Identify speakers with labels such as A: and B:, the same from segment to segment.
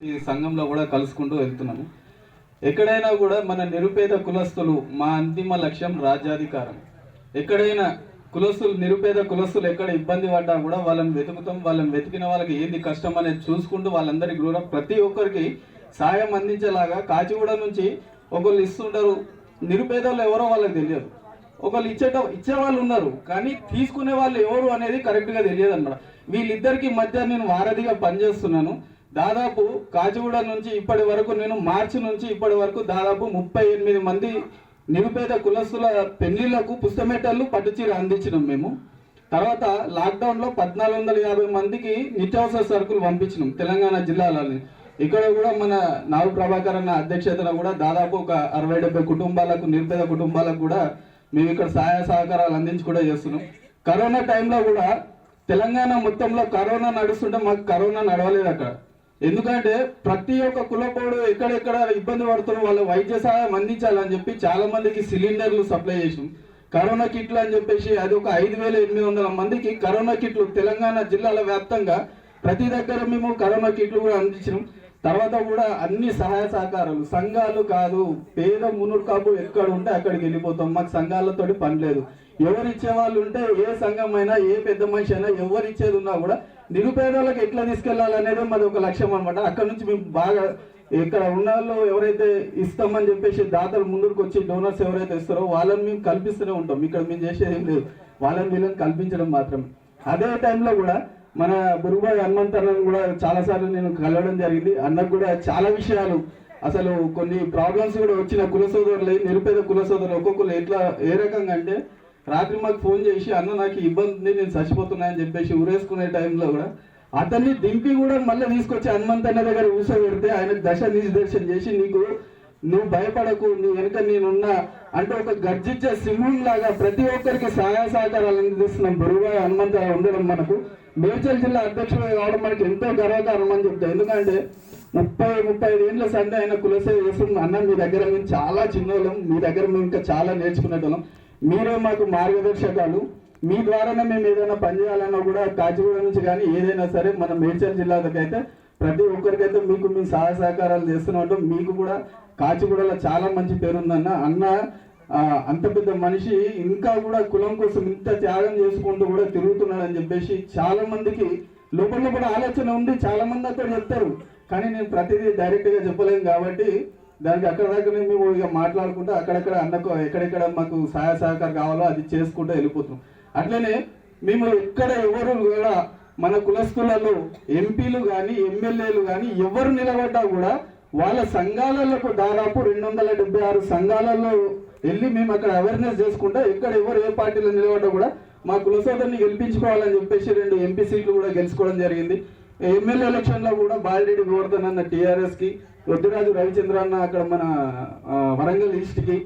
A: ఈ సంఘంలో కూడా కలుసుకుంటూ వెళ్తున్నాము. ఎక్కడైనా కూడా మన నిరుపేద కులస్తులు మా అంతిమ లక్ష్యం రాజ్యాధికారం. ఎక్కడైనా కులస్తులు నిరుపేద కులస్తులు ఎక్కడ ఇబ్బంది పడ్డా కూడా వాళ్ళని వెతుకుతాం వాళ్ళని వెతికిన వాళ్ళకి ఏంది కష్టం అనేది చూసుకుంటూ వాళ్ళందరికీ కూడా ప్రతి ఒక్కరికి సాయం అందించేలాగా కాచిగూడ నుంచి ఒకళ్ళు ఇస్తుంటారు. నిరుపేదలు ఎవరో వాళ్ళకి తెలియదు. ఒకళ్ళు ఇచ్చేట ఇచ్చే వాళ్ళు ఉన్నారు కానీ తీసుకునే వాళ్ళు ఎవరు అనేది కరెక్ట్గా తెలియదు అనమాట వీళ్ళిద్దరికి మధ్య నేను వారధిగా పనిచేస్తున్నాను. దాదాపు కాచిగూడ నుంచి ఇప్పటి వరకు నేను మార్చి నుంచి ఇప్పటి వరకు దాదాపు ముప్పై ఎనిమిది మంది నిరుపేద కులస్తుల పెళ్ళిళ్ళకు పుస్తమెట్టలు పట్టుచీర అందించినాం మేము. తర్వాత లాక్డౌన్లో పద్నాలుగు వందల యాభై మందికి నిత్యావసర సరుకులు పంపించినాం తెలంగాణ జిల్లాలని. ఇక్కడ కూడా మన నాగు ప్రభాకర్ అన్న అధ్యక్షతన కూడా దాదాపు ఒక అరవై డెబ్బై కుటుంబాలకు నిరుపేద కుటుంబాలకు కూడా మేము ఇక్కడ సహాయ సహకారాలు అందించి కూడా చేస్తున్నాం. కరోనా టైంలో కూడా తెలంగాణ మొత్తంలో కరోనా నడుస్తుంటే మాకు కరోనా నడవలేదు అక్కడ. ఎందుకంటే ప్రతి ఒక్క కులపోడు ఎక్కడెక్కడ ఇబ్బంది పడుతున్న వాళ్ళ వైద్య సహాయం అందించాలని చెప్పి చాలా మందికి సిలిండర్లు సప్లై చేసాం కరోనా కిట్లు అని చెప్పేసి అది ఒక ఐదు వేల ఎనిమిది వందల మందికి కరోనా కిట్లు తెలంగాణ జిల్లాల వ్యాప్తంగా ప్రతి దగ్గర మేము కరోనా కిట్లు కూడా అందించినాం. తర్వాత కూడా అన్ని సహాయ సహకారాలు. సంఘాలు కాదు పేద మునుర్కాపు ఎక్కడ ఉంటే అక్కడికి వెళ్ళిపోతాం. మాకు సంఘాలతోటి పని లేదు. ఎవరు ఇచ్చే వాళ్ళు ఉంటే ఏ సంఘం అయినా ఏ పెద్ద మనిషి అయినా ఎవరు ఇచ్చేది ఉన్నా కూడా నిరుపేదలకు ఎట్లా తీసుకెళ్ళాలనేది మాది ఒక లక్ష్యం అనమాట అక్కడ నుంచి మేము బాగా ఇక్కడ ఉన్న వాళ్ళు ఎవరైతే ఇస్తామని చెప్పేసి దాతలు ముందుకు వచ్చి డోనర్స్ ఎవరైతే ఇస్తారో వాళ్ళని మేము కల్పిస్తూనే ఉంటాం. ఇక్కడ మేము చేసేది ఏం లేదు. వాళ్ళని వీళ్ళని కల్పించడం మాత్రమే. అదే టైంలో కూడా మన బురుబాయ్ హనుమంత్ కూడా చాలా సార్లు నేను కలవడం జరిగింది. అన్నకు కూడా చాలా విషయాలు. అసలు కొన్ని ప్రాబ్లమ్స్ కూడా వచ్చిన కుల సోదరులు నిరుపేద కుల సోదరులు ఒక్కొక్కరు ఎట్లా ఏ రకంగా అంటే రాత్రి మాకు ఫోన్ చేసి అన్న నాకు ఇబ్బంది ఉంది నేను చచ్చిపోతున్నా అని చెప్పేసి ఊరేసుకునే టైంలో కూడా అతన్ని దింపి కూడా మళ్ళీ తీసుకొచ్చి హనుమంత్ అన్న దగ్గర కూర్చోబెడితే ఆయన దశ నిర్దేశం చేసి నీకు నువ్వు భయపడకు నీ వెనుక నేనున్నా అంటే ఒక గర్జించే సింహం లాగా ప్రతి ఒక్కరికి సహాయ సహకారాలు అందిస్తున్నాం బరువుగా హనుమంతరావు ఉండడం మనకు. మేడ్చల్ జిల్లా అధ్యక్షుడు కావడం మనకి ఎంతో గర్వకారణం అని చెప్తా ఎందుకంటే ముప్పై ముప్పై ఐదు ఏళ్ళ సండే ఆయన కులసేవ చేస్తుంది అన్న మీ దగ్గర మేము చాలా చిన్నోళ్ళం. మీ దగ్గర మేము ఇంకా చాలా నేర్చుకునేటోళ్ళం. మీరే మాకు మార్గదర్శకాలు. మీ ద్వారానే మేము ఏదైనా పని చేయాలన్నా కూడా కాచిగూడ నుంచి కానీ ఏదైనా సరే మన మేడ్చల్ జిల్లాకైతే ప్రతి ఒక్కరికైతే మీకు మేము సహాయ సహకారాలు చేస్తున్నట్టు మీకు కూడా కాచిగూడలో చాలా మంచి పేరుందన్న అన్న అంత పెద్ద మనిషి ఇంకా కూడా కులం కోసం ఇంత త్యాగం చేసుకుంటూ కూడా తిరుగుతున్నాడని చెప్పేసి చాలా మందికి లోపల కూడా ఆలోచన ఉంది చాలా మంది అక్కడ చెప్తారు. కానీ నేను ప్రతిదీ డైరెక్ట్గా చెప్పలేము చెప్పలేను కాబట్టి దానికి అక్కడ దాకా మేము ఇక మాట్లాడుకుంటూ అక్కడక్కడ అన్నకు ఎక్కడెక్కడ మాకు సహాయ సహకారం కావాలో అది చేసుకుంటూ వెళ్ళిపోతున్నాం. అట్లనే మేము ఎక్కడ ఎవరు కూడా మన కులస్తులలో ఎంపీలు కానీ ఎమ్మెల్యేలు కానీ ఎవరు నిలబడ్డా కూడా వాళ్ళ సంఘాలలో దాదాపు రెండు వందల డెబ్బై ఆరు సంఘాలలో వెళ్ళి మేము అక్కడ అవేర్నెస్ చేసుకుంటా ఎక్కడ ఎవరు ఏ పార్టీలో నిలబడ్డా కూడా మా కులసోదరిని గెలిపించుకోవాలని చెప్పేసి రెండు ఎంపీ సీట్లు కూడా గెలుచుకోవడం జరిగింది. ఎమ్మెల్యే ఎలక్షన్లో కూడా బాలిరెడ్డి గోవర్ధన్ అన్న టీఆర్ఎస్కి వద్దురాజు రవిచంద్ర అన్న అక్కడ మన వరంగల్ ఈస్ట్కి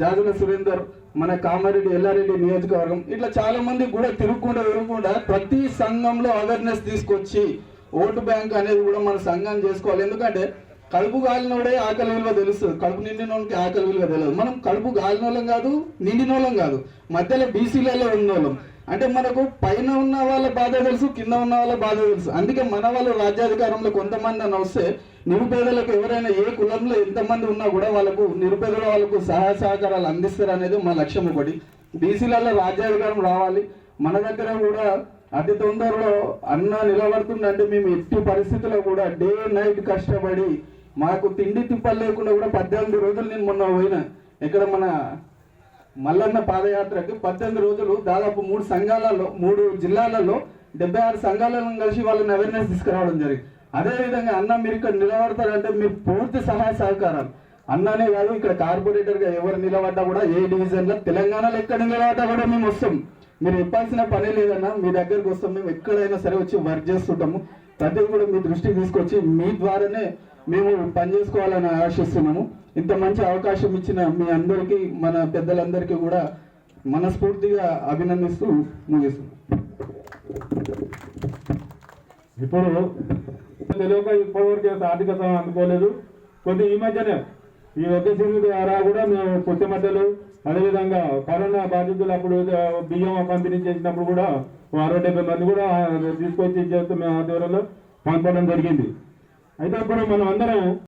A: జాదుల సురేందర్ మన కామారెడ్డి ఎల్లారెడ్డి నియోజకవర్గం ఇట్లా చాలా మంది కూడా తిరుగుకుండా తిరుగుకుండా ప్రతి సంఘంలో అవేర్నెస్ తీసుకొచ్చి ఓటు బ్యాంక్ అనేది కూడా మన సంఘం చేసుకోవాలి. ఎందుకంటే కడుపు గాలినోడే ఆకలి విలువ తెలుస్తుంది కడుపు నిండినోడికి ఆకలి విలువ తెలియదు మనం కడుపు గాలినోళ్ళం కాదు నిండినోళ్ళం కాదు. మధ్యలో బీసీలలో ఉన్నోళ్ళం. అంటే మనకు పైన ఉన్న వాళ్ళ బాధ తెలుసు కింద ఉన్న వాళ్ళ బాధ తెలుసు. అందుకే మన వాళ్ళు రాజ్యాధికారంలో కొంతమంది అని వస్తే నిరుపేదలకు ఎవరైనా ఏ కులంలో ఎంతమంది ఉన్నా కూడా వాళ్ళకు నిరుపేదల వాళ్ళకు సహాయ సహకారాలు అందిస్తారు అనేది మా లక్ష్యం ఒకటి. బీసీలలో రాజ్యాధికారం రావాలి. మన దగ్గర కూడా అతి తొందరలో అన్న నిలబడుతుందంటే మేము ఎట్టి పరిస్థితుల్లో కూడా డే నైట్ కష్టపడి మాకు తిండి తిప్పలు లేకుండా కూడా పద్దెనిమిది రోజులు నేను మొన్న పోయినా. ఇక్కడ మన మల్లన్న పాదయాత్రకి పద్దెనిమిది రోజులు దాదాపు మూడు సంఘాలలో మూడు జిల్లాలలో డెబ్బై ఆరు సంఘాలను కలిసి వాళ్ళని అవేర్నెస్ తీసుకురావడం జరిగింది. అదే విధంగా అన్న మీరు ఇక్కడ నిలబడతారంటే మీరు పూర్తి సహాయ సహకారాలు. అన్ననే కాదు ఇక్కడ కార్పొరేటర్గా ఎవరు నిలబడ్డా కూడా ఏ డివిజన్లో తెలంగాణలో ఎక్కడ నిలబడ్డా కూడా మేము వస్తాం. మీరు చెప్పాల్సిన పనే లేదన్నా మీ దగ్గరకు వస్తాం. మేము ఎక్కడైనా సరే వచ్చి వర్క్ చేస్తుంటాము. ప్రతిదీ కూడా మీ దృష్టికి తీసుకొచ్చి మీ ద్వారానే మేము పని చేసుకోవాలని ఆశిస్తున్నాము. ఇంత మంచి అవకాశం ఇచ్చిన మీ అందరికీ మన పెద్దలందరికీ కూడా మనస్ఫూర్తిగా అభినందిస్తూ ముగిస్తున్నాం.
B: ఇప్పుడు తెలియక ఇప్పటివరకు ఆర్థిక సహాయం అందుకోలేదు. కొద్ది ఈ మధ్యనే ఈ ఉద్దేశం ద్వారా కూడా మేము పుచ్చమద్దలు అదేవిధంగా కరోనా బాధితులు అప్పుడు బియ్యం పంపిణీ చేసినప్పుడు కూడా అరవై డెబ్బై మంది కూడా తీసుకొచ్చి చేస్తూ మేము ఆధ్వర్యంలో పంపడం జరిగింది. అయితే అప్పుడు మనం అందరం